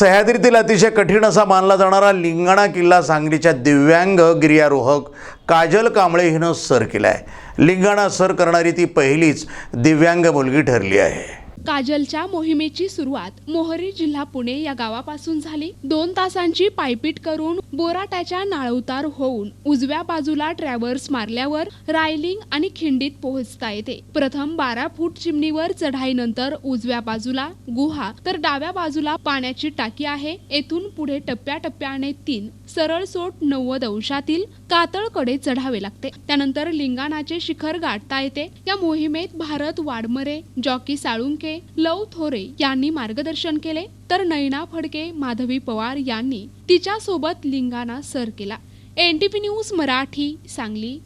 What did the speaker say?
सह्याद्रीतील अतिशय कठीण असा मानला जाणारा लिंगाणा किल्ला सांगलीच्या दिव्यांग गिर्यारोहक काजल कांबळे हिनं सर केला आहे लिंगाणा सर करणारी ती पहिलीच दिव्यांग मुलगी ठरली आहे. काजलच्या मोहिमेची सुरुवात मोहरी जिल्हा पुणे या गावापासून झाली. दोन तासांची पायपीट करून बोराट्याच्या नाळउतार होऊन उजव्या बाजूला ट्रॅव्हर्स मारल्यावर रायलिंग आणि खिंडीत पोहोचता येते. प्रथम बारा फूट चिमणीवर चढाईनंतर उजव्या बाजूला गुहा तर डाव्या बाजूला पाण्याची टाकी आहे. येथून पुढे टप्प्याटप्प्याने तीन सरळ सोट नव्वद अंशातील कातळकडे चढावे लागते. त्यानंतर लिंगाणाचे शिखर गाठता येते. या मोहिमेत भारत वाडमरे जॉकी साळुंके लव थोरे यांनी मार्गदर्शन केले. तर नैना फडके माधवी पवार यांनी तिच्या सोबत लिंगाना सर केला. NTP news Marathi Sangli.